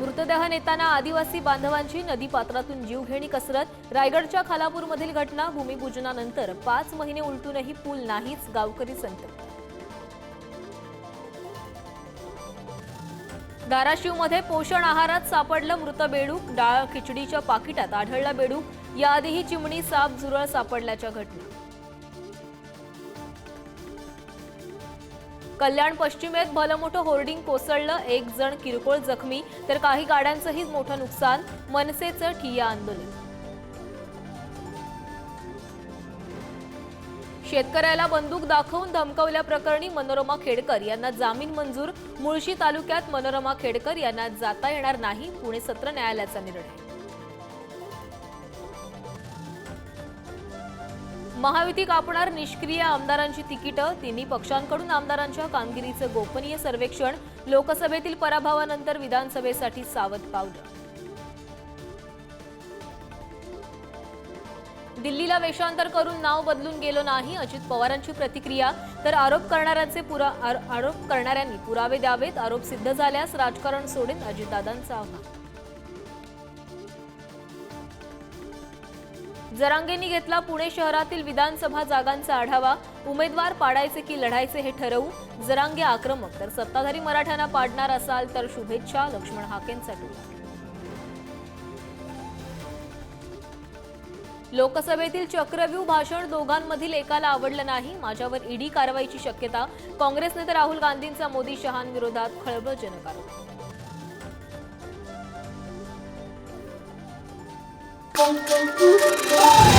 मृतदेह नेताना आदिवासी बांधवांची नदी पात्रातून जीवघेणी कसरत. रायगडच्या खालापूरमधील घटना भूमिपूजनानंतर पाच महिने उलटूनही पूल नाहीच गावकरी संत. धाराशिवमध्ये पोषण आहारात सापडलं मृत बेडूक. डाळ खिचडीच्या पाकिटात आढळला बेडूक. याआधीही चिमणी साप झुरळ सापडल्याच्या घटना. कल्याण पश्चिमेत भलं मोठं होर्डिंग कोसळलं एक जण किरकोळ जखमी तर काही गाड्यांचंही मोठं नुकसान मनसेचं ठिय्या आंदोलन. शेतकऱ्याला बंदूक दाखवून धमकवल्याप्रकरणी मनोरमा खेडकर यांना जामीन मंजूर मुळशी तालुक्यात मनोरमा खेडकर यांना जाता येणार नाही पुणे सत्र न्यायालयाचा निर्णय. महायुती कापणार निष्क्रिय आमदारांची तिकीटं तिन्ही पक्षांकडून आमदारांच्या कामगिरीचं गोपनीय सर्वेक्षण लोकसभेतील पराभवानंतर विधानसभेसाठी सावध पावलं. दिल्लीला वेषांतर करून नाव बदलून गेलो नाही अजित पवारांची प्रतिक्रिया तर आरोप करणाऱ्यांचे पुरा आरोप करणाऱ्यांनी पुरावे द्यावेत आरोप सिद्ध झाल्यास राजकारण सोडेन अजितदादांचं आव्हान. जरांगेंनी घेतला पुणे शहरातील विधानसभा जागांचा आढावा. उमेदवार पाडायचे की लढायचे हे ठरवू? जरांगे आक्रमक तर सत्ताधारी मराठ्यांना पाडणार असाल तर शुभेच्छा लक्ष्मण हाकेंचा टोला. लोकसभेतील चक्रव्यूह भाषण दोघांमधील एकाला आवडलं नाही माझ्यावर ईडी कारवाईची शक्यता. काँग्रेस नेते राहुल गांधींचा मोदी शहांविरोधात खळबळजनक आरोप Boom, boom.